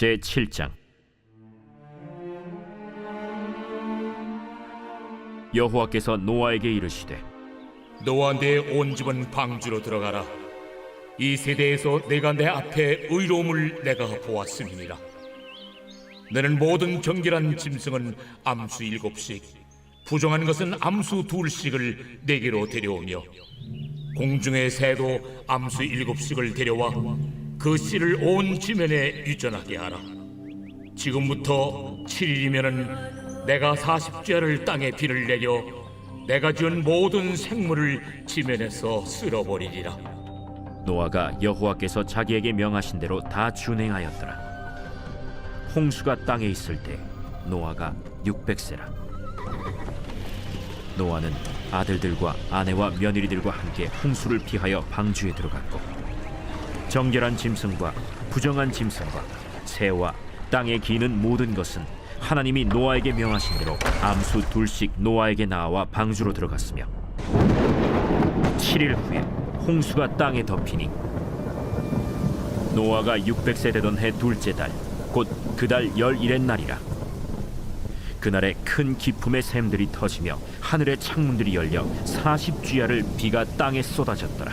제 7장 여호와께서 노아에게 이르시되 너와 내 온 집은 방주로 들어가라. 이 세대에서 내가 내 앞에 의로움을 내가 보았음이니라. 너는 모든 정결한 짐승은 암수 일곱씩, 부정한 것은 암수 둘씩을 내게로 데려오며 공중의 새도 암수 일곱씩을 데려와 그 씨를 온 지면에 유전하게 하라. 지금부터 7일이면은 내가 40죄를 땅에 비를 내려 내가 지은 모든 생물을 지면에서 쓸어버리리라. 노아가 여호와께서 자기에게 명하신 대로 다 준행하였더라 홍수가 땅에 있을 때 노아가 600세라 노아는 아들들과 아내와 며느리들과 함께 홍수를 피하여 방주에 들어갔고 정결한 짐승과 부정한 짐승과 새와 땅에 기는 모든 것은 하나님이 노아에게 명하신 대로 암수 둘씩 노아에게 나와 방주로 들어갔으며 7일 후에 홍수가 땅에 덮이니 노아가 600세 되던 해 둘째 달 곧 그 달 열일의 날이라. 그날에 큰 기품의 샘들이 터지며 하늘의 창문들이 열려 40주야를 비가 땅에 쏟아졌더라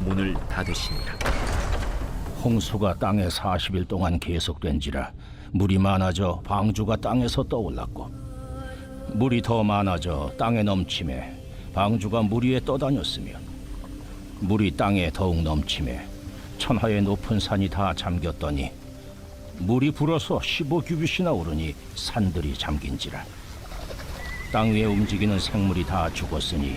문을 닫으시니라 홍수가 땅에 40일 동안 계속된지라 물이 많아져 방주가 땅에서 떠올랐고 물이 더 많아져 땅에 넘침에 방주가 물 위에 떠다녔으며 물이 땅에 더욱 넘침에 천하의 높은 산이 다 잠겼더니 물이 불어서 15규빗이나 오르니 산들이 잠긴지라 땅 위에 움직이는 생물이 다 죽었으니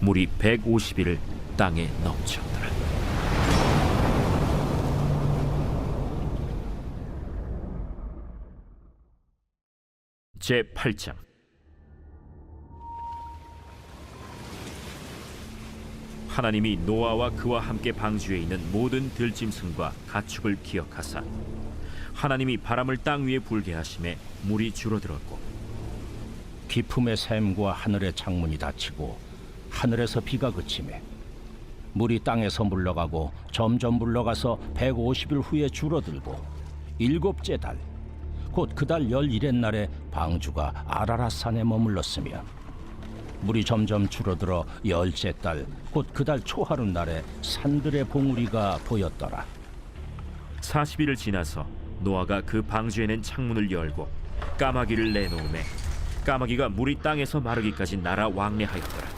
물이 150일을 땅에 넘쳤더라. 제 8장 하나님이 노아와 그와 함께 방주에 있는 모든 들짐승과 가축을 기억하사 하나님이 바람을 땅 위에 불게 하심에 물이 줄어들었고 기품의 샘과 하늘의 창문이 닫히고 하늘에서 비가 그치매 물이 땅에서 물러가고 점점 물러가서 150일 후에 줄어들고 일곱째 달 곧 그 달 열일의 날에 방주가 아라라산에 머물렀으며 물이 점점 줄어들어 열째 달 곧 그 달 초하루 날에 산들의 봉우리가 보였더라. 40일을 지나서 노아가 그 방주에 낸 창문을 열고 까마귀를 내놓음에 까마귀가 물이 땅에서 마르기까지 날아 왕래하였더라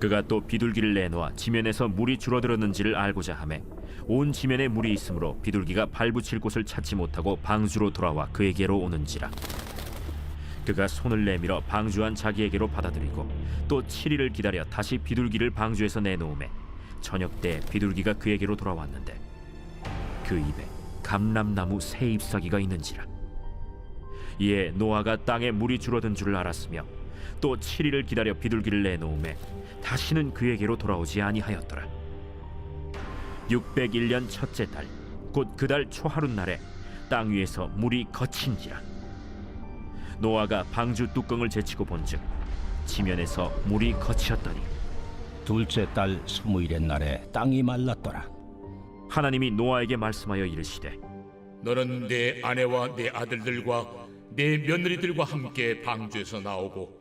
그가 또 비둘기를 내놓아 지면에서 물이 줄어들었는지를 알고자 하매 온 지면에 물이 있으므로 비둘기가 발붙일 곳을 찾지 못하고 방주로 돌아와 그에게로 오는지라. 그가 손을 내밀어 방주한 자기에게로 받아들이고 또 7일을 기다려 다시 비둘기를 방주에서 내놓음에 저녁 때 비둘기가 그에게로 돌아왔는데 그 입에 감람나무 새 잎사귀가 있는지라. 이에 노아가 땅에 물이 줄어든 줄을 알았으며 또 7일을 기다려 비둘기를 내놓음에 다시는 그에게로 돌아오지 아니하였더라. 601년 첫째 달 곧 그 달 초하루 날에 땅 위에서 물이 거친지라. 노아가 방주 뚜껑을 제치고 본즉 지면에서 물이 거치었더니 둘째 달 스무일의 날에 땅이 말랐더라. 하나님이 노아에게 말씀하여 이르시되 너는 내 아내와 내 아들들과 내 며느리들과 함께 방주에서 나오고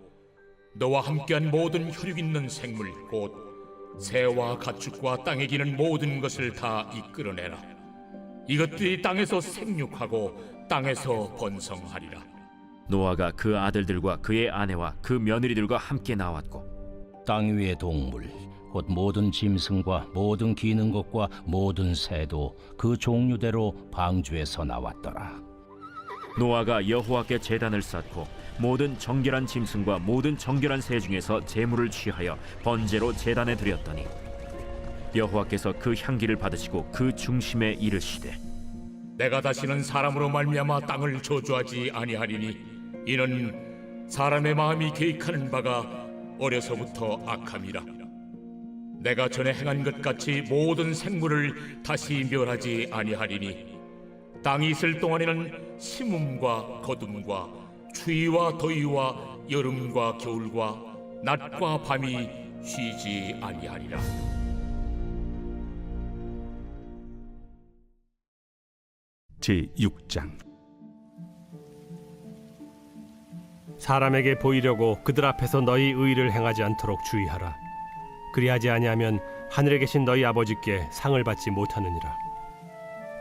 너와 함께한 모든 혈육 있는 생물 곧 새와 가축과 땅에 기는 모든 것을 다 이끌어내라. 이것들이 땅에서 생육하고 땅에서 번성하리라. 노아가 그 아들들과 그의 아내와 그 며느리들과 함께 나왔고 땅 위의 동물 곧 모든 짐승과 모든 기는 것과 모든 새도 그 종류대로 방주에서 나왔더라. 노아가 여호와께 제단을 쌓고 모든 정결한 짐승과 모든 정결한 새 중에서 제물을 취하여 번제로 제단에 드렸더니 여호와께서 그 향기를 받으시고 그 중심에 이르시되 내가 다시는 사람으로 말미암아 땅을 저주하지 아니하리니 이는 사람의 마음이 계획하는 바가 어려서부터 악함이라. 내가 전에 행한 것 같이 모든 생물을 다시 멸하지 아니하리니 땅이 있을 동안에는 심음과 거둠과 추위와 더위와 여름과 겨울과 낮과 밤이 쉬지 아니하리라 제 6장 사람에게 보이려고 그들 앞에서 너희 의를 행하지 않도록 주의하라. 그리하지 아니하면 하늘에 계신 너희 아버지께 상을 받지 못하느니라.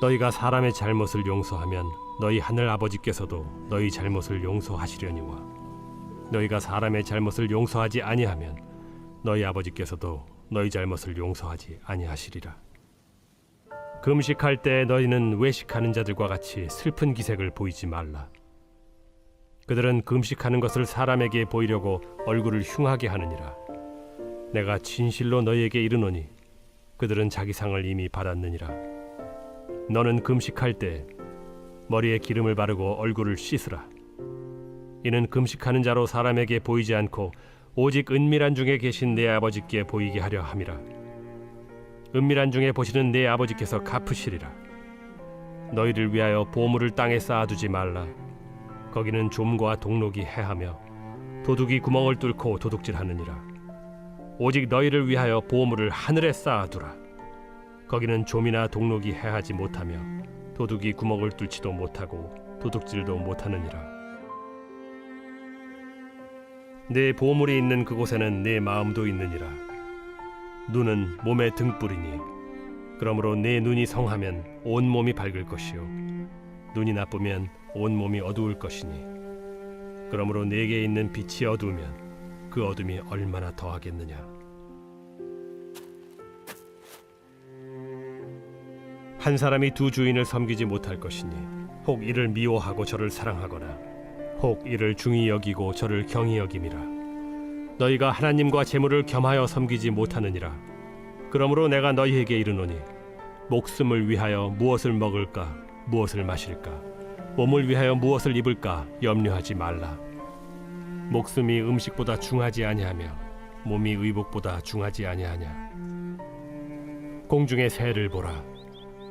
너희가 사람의 잘못을 용서하면 너희 하늘 아버지께서도 너희 잘못을 용서하시려니와 너희가 사람의 잘못을 용서하지 아니하면 너희 아버지께서도 너희 잘못을 용서하지 아니하시리라. 금식할 때 너희는 외식하는 자들과 같이 슬픈 기색을 보이지 말라. 그들은 금식하는 것을 사람에게 보이려고 얼굴을 흉하게 하느니라. 내가 진실로 너희에게 이르노니 그들은 자기 상을 이미 받았느니라. 너는 금식할 때 머리에 기름을 바르고 얼굴을 씻으라. 이는 금식하는 자로 사람에게 보이지 않고 오직 은밀한 중에 계신 내 아버지께 보이게 하려 함이라. 은밀한 중에 보시는 내 아버지께서 갚으시리라. 너희를 위하여 보물을 땅에 쌓아두지 말라. 거기는 좀과 동록이 해하며 도둑이 구멍을 뚫고 도둑질하느니라. 오직 너희를 위하여 보물을 하늘에 쌓아두라. 거기는 좀이나 동록이 해하지 못하며 도둑이 구멍을 뚫지도 못하고 도둑질도 못하느니라. 내 보물이 있는 그곳에는 내 마음도 있느니라. 눈은 몸의 등불이니 그러므로 내 눈이 성하면 온 몸이 밝을 것이요 눈이 나쁘면 온 몸이 어두울 것이니 그러므로 내게 있는 빛이 어두우면 그 어둠이 얼마나 더하겠느냐 한 사람이 두 주인을 섬기지 못할 것이니 혹 이를 미워하고 저를 사랑하거나 혹 이를 중히 여기고 저를 경히 여김이라. 너희가 하나님과 재물을 겸하여 섬기지 못하느니라. 그러므로 내가 너희에게 이르노니 목숨을 위하여 무엇을 먹을까 무엇을 마실까 몸을 위하여 무엇을 입을까 염려하지 말라. 목숨이 음식보다 중하지 아니하며 몸이 의복보다 중하지 아니하냐? 공중의 새를 보라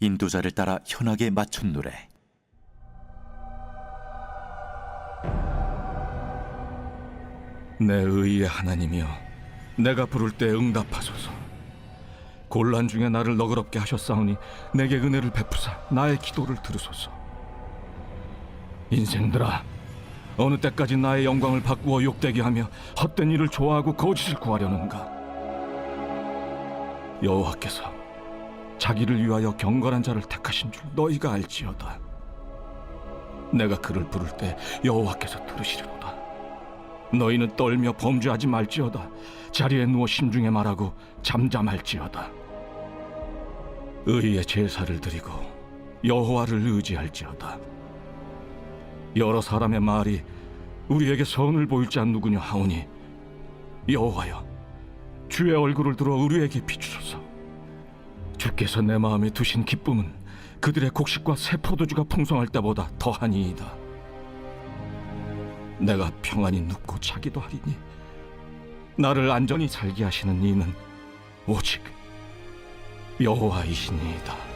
인도자를 따라 현악에 맞춘 노래. 내 의의 하나님이여 내가 부를 때 응답하소서. 곤란 중에 나를 너그럽게 하셨사오니 내게 은혜를 베푸사 나의 기도를 들으소서. 인생들아 어느 때까지 나의 영광을 바꾸어 욕되게 하며 헛된 일을 좋아하고 거짓을 구하려는가? 여호와께서 자기를 위하여 경건한 자를 택하신 줄 너희가 알지어다. 내가 그를 부를 때 여호와께서 들으시리로다. 너희는 떨며 범죄하지 말지어다. 자리에 누워 심중에 말하고 잠잠할지어다. 의의 제사를 드리고 여호와를 의지할지어다. 여러 사람의 말이 우리에게 선을 보일 자 누구냐 하오니 여호와여 주의 얼굴을 들어 우리에게 비추소서 주께서 내 마음에 두신 기쁨은 그들의 곡식과 새 포도주가 풍성할 때보다 더하니이다 내가 평안히 눕고 자기도 하리니 나를 안전히 살게 하시는 이는 오직 여호와이시니이다.